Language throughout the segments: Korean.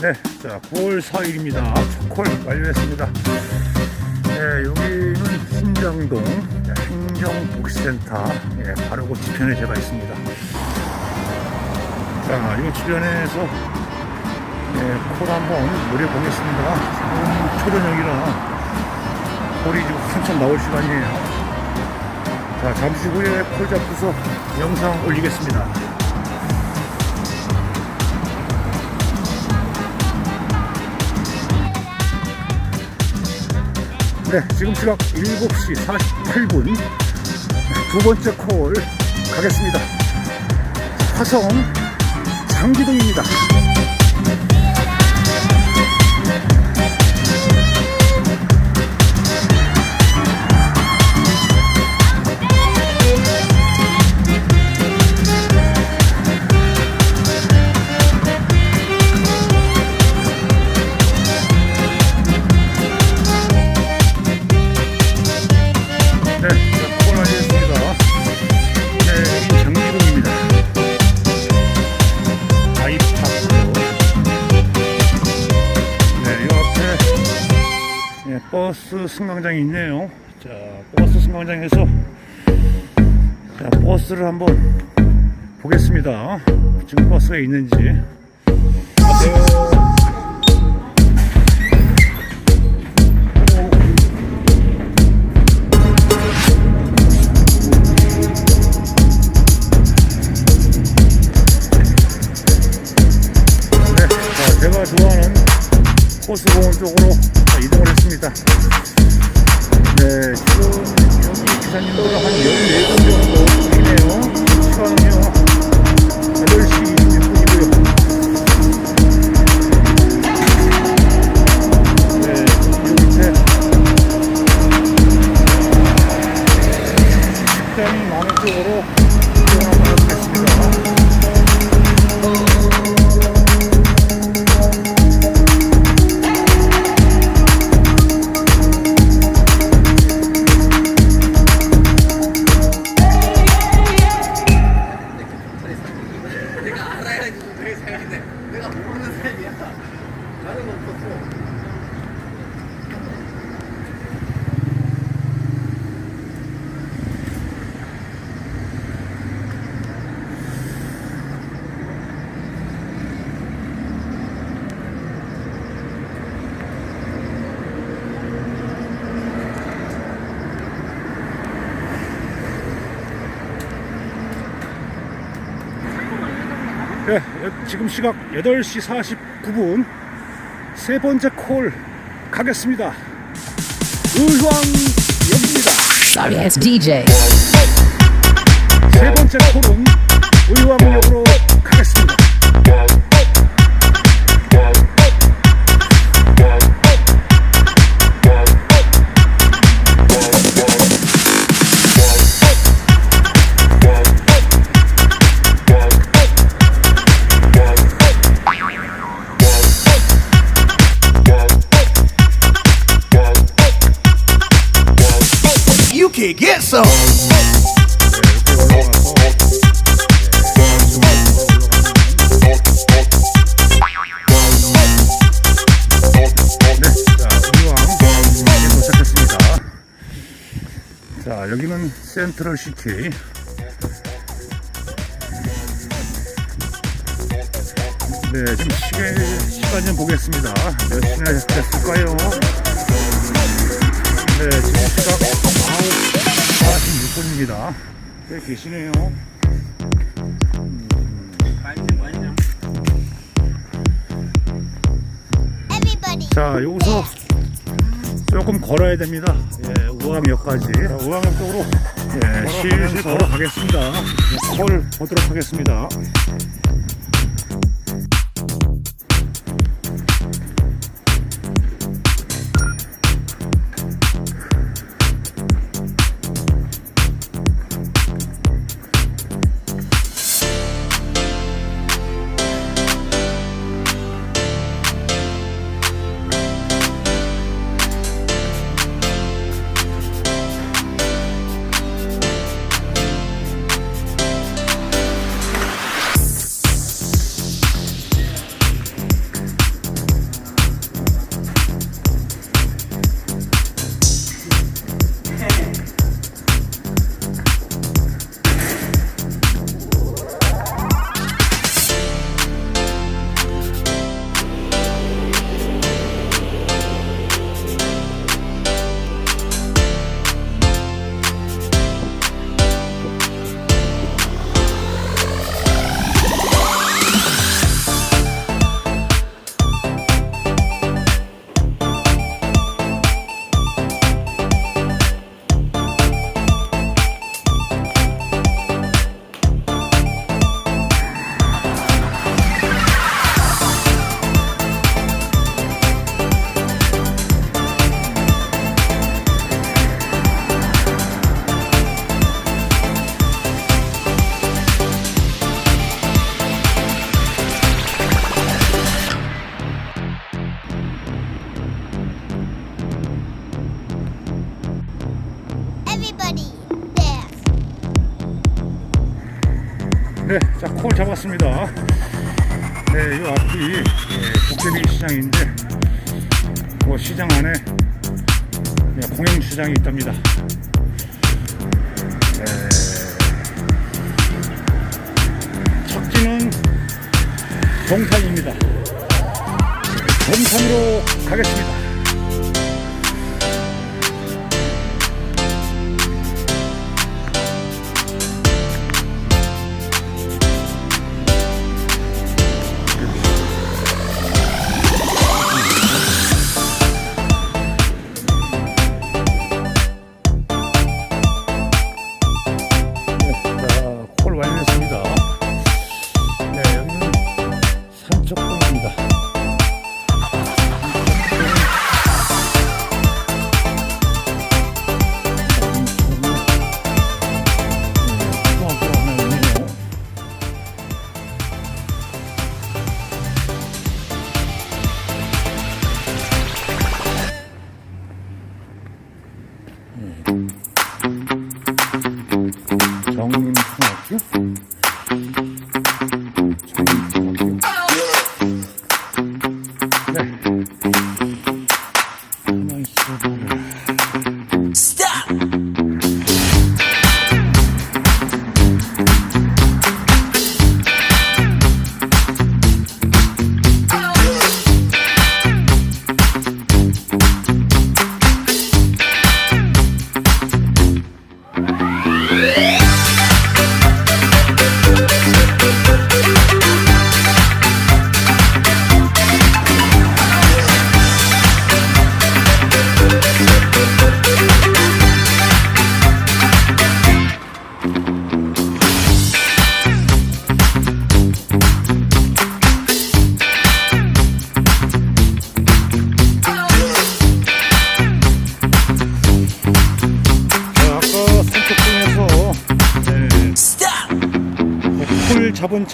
네, 자, 9월 4일입니다. 콜 완료했습니다. 네, 여기는 신장동 네, 행정복지센터 예, 바로 그 뒤편에 제가 있습니다. 자, 이 주변에서 예, 콜 한번 노려보겠습니다. 지금 초저녁이라 콜이 지금 한참 나올 시간이에요. 자, 잠시 후에 콜 잡고서 영상 올리겠습니다. 네, 지금 시각 7시 48분 두 번째 콜 가겠습니다. 화성 장기동입니다. 네, 자, 콜 알겠습니다. 네, 여기 장기동입니다. 아이파크. 네, 이 앞에 예, 버스 승강장이 있네요. 자, 버스 승강장에서 자, 버스를 한번 보겠습니다. 지금 버스가 있는지. 네. 네, 자, 제가 좋아하는 호수공원 쪽으로 자, 이동을 했습니다. 네, 지금 여기 기사님들 한 14분 정도 이네요. 시간은요, 8시 26분이고요. 네, 여- 지금 시각 8시 49분 세 번째 콜 가겠습니다. 의왕역입니다. Sorry ass DJ. 세 번째 콜은 의왕역으로 Can get some. 자, 여기는 센트럴 시티. 네, 지금 시계, 시간 좀 보겠습니다. 몇 시나 됐을까요? 네, 지금 시각 9시 46분입니다. 꽤 계시네요. 자, 여기서 조금 걸어야 됩니다. 예, 우왕역까지. 자, 우왕역 쪽으로 예, 실실 걸어가겠습니다. 예, 콜 보도록 하겠습니다. 콜 잡았습니다. 네, 이 앞이 예, 도깨비 시장인데, 그 시장 안에 네, 공영 시장이 있답니다. 네, 착지는 동탄입니다. 동탄으로 가겠습니다.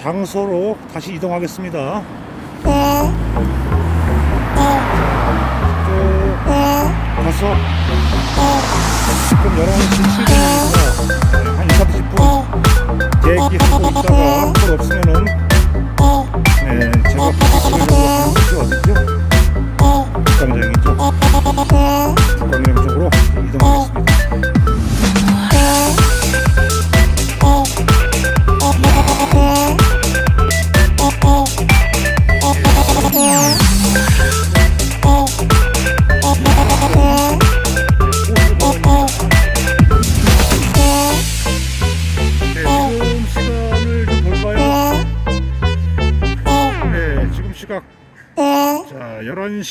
장소로 다시 이동하겠습니다. 또 가서 지금 11시 7분이니까 한 2, 30분 대기하고 있다가 풀 없으면은 네, 제가 하는 곳이 어디죠? 국감장이죠. 국감장 쪽으로 이동하겠습니다. 네,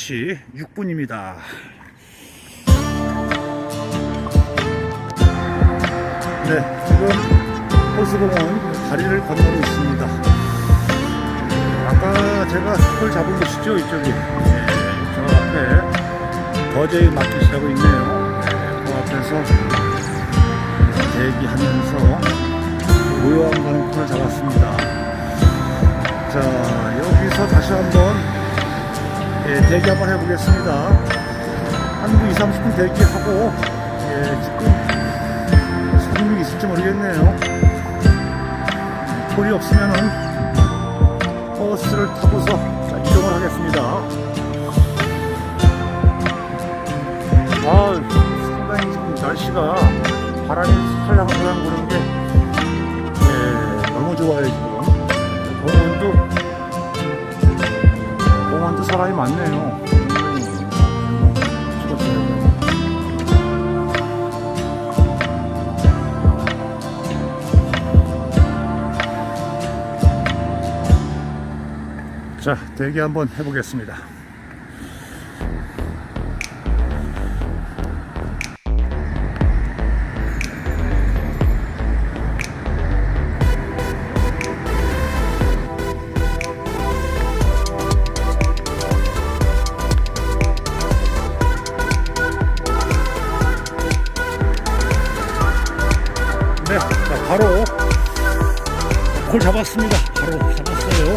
11시 6분입니다. 네, 지금 호수공원 다리를 건너고 있습니다. 아까 제가 홀 잡은 곳이죠, 이쪽이. 네, 저 앞에 거제의 마켓이라고 있네요. 네, 그 앞에서 대기하면서 가는 콜을 잡았습니다. 자, 여기서 다시 한번 예, 대기 한번 해보겠습니다. 한 2, 30분 대기하고 예, 지금 손님이 있을지 모르겠네요. 콜이 없으면은 버스를 타고서 자, 이동을 하겠습니다. 아, 상당히 지금 날씨가 바람이 살랑살랑 부는 게 예, 너무 좋아요 지금. 사람이 많네요. 자, 대기 한번 해보겠습니다. 자, 바로 콜 잡았습니다. 바로 잡았어요.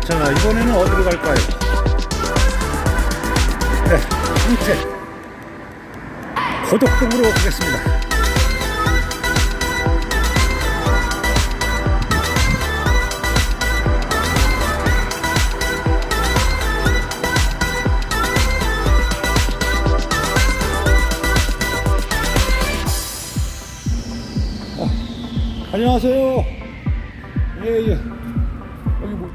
자, 이번에는 어디로 갈까요? 네, 상태. 고덕동으로 가겠습니다. 안녕하세요. 예, 예. 여기 뭐.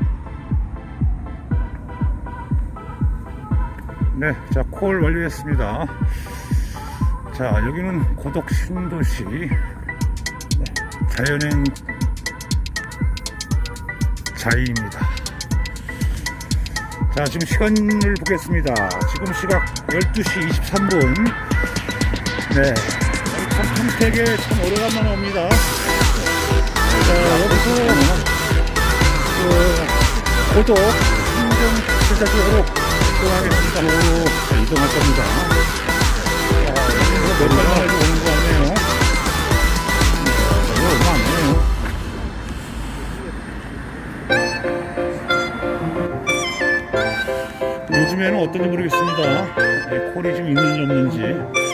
네, 자, 콜 완료했습니다. 자, 여기는 고독 신도시. 네, 자연행 자이입니다. 자, 지금 시간을 보겠습니다. 지금 시각 12시 23분. 네. 참 평택에 참 오래간만에 옵니다. 그 고독 신경 제자적으로 이동하겠습니다. 자, 이동할 겁니다. 몇 달만 해도 오는 거 돼요. 요즘에는 어떤지 모르겠습니다. 네, 콜이 좀 있는지 없는지.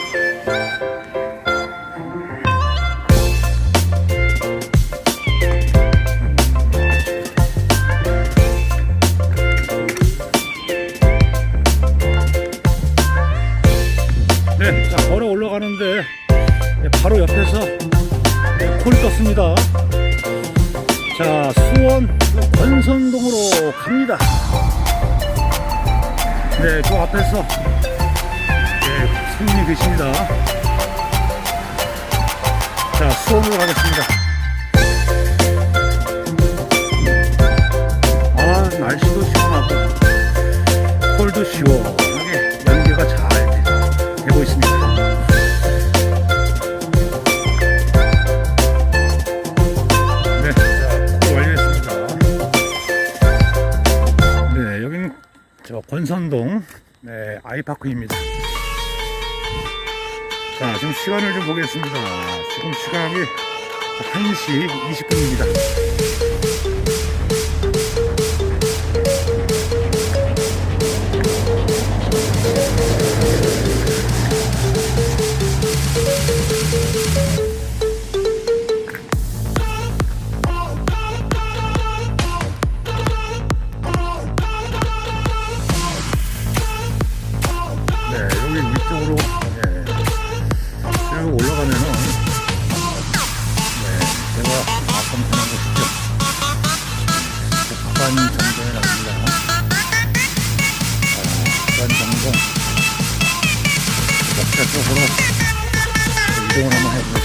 갑니다. 네, 그 앞에서 네, 손님이 계십니다. 자, 수원으로 가겠습니다. 아, 날씨도 시원하고 콜도 시원 권선동 네, 아이파크입니다. 자, 지금 시간을 좀 보겠습니다. 지금 시각이 1시 20분입니다. 북한 정동에 납니다. 아, 북한 정동 역사 쪽으로 이동을 한번 해보겠습니다.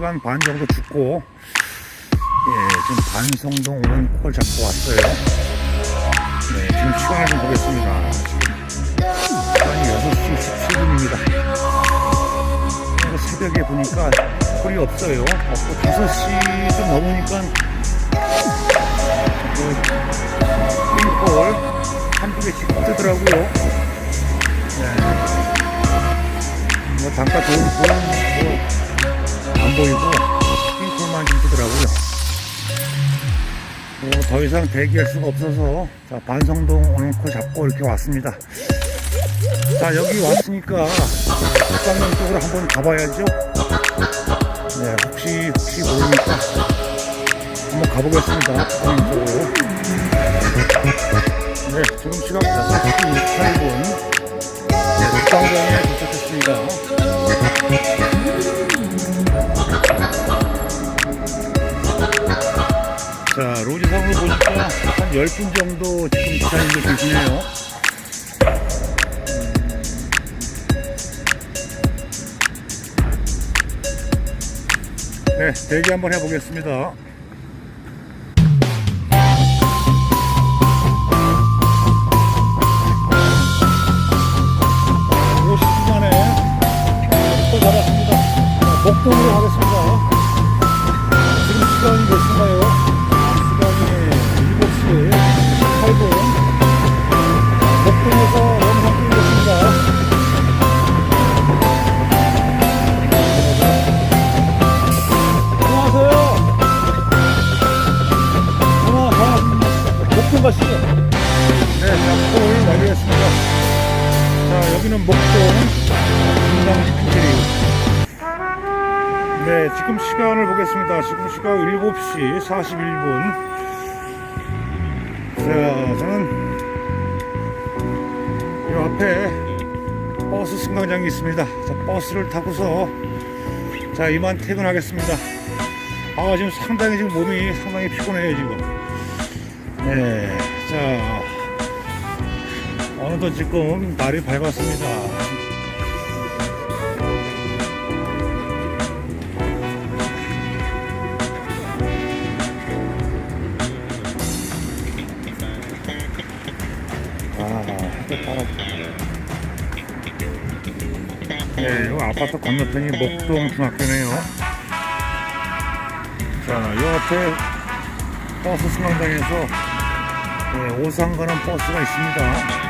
1시간 반 정도 죽고 예, 지금 반성동 오는 콜 잡고 왔어요. 네, 지금 시간을 좀 보겠습니다. 시간이 6시 17분입니다. 새벽에 보니까 콜이 없어요. 없고 5시 좀 넘으니까 콜 한두 개씩 뜨더라고요. 네. 뭐 잠깐 좋은 좋은 뭐 안 보이고 핑콜만 좀 뜨더라고요. 뭐더 이상 대기할 수가 없어서 자, 반성동 코 잡고 이렇게 왔습니다. 자 여기 왔으니까 북강릉 쪽으로 한번 가봐야죠. 네 혹시 혹시 모르니까 한번 가보겠습니다. 북강릉 쪽으로. 네 지금 시각 5시 28분 네, 북강릉에 도착했습니다. 자, 로지상으로 보니까 한 10분 정도 지금 기사님들 계시네요. 네, 대기 한번 해보겠습니다. 오십 분 만에 또 잡았습니다. 자, 목동으로 가겠습니다. 네, 자, 콜 완료했습니다. 자, 여기는 목동 피케리. 네, 지금 시간을 보겠습니다. 지금 시각 7시 41분. 자, 저는 이 앞에 버스 승강장이 있습니다. 자, 버스를 타고서 자, 이만 퇴근하겠습니다. 아, 지금 상당히 지금 몸이 상당히 피곤해요, 지금. 네, 자, 어느덧 지금 날이 밝았습니다. 아, 햇볕 따라. 네, 이 아파트 건너편이 목동 중학교네요. 자, 이 앞에 버스 승강장에서 네, 오산 가는 버스가 있습니다.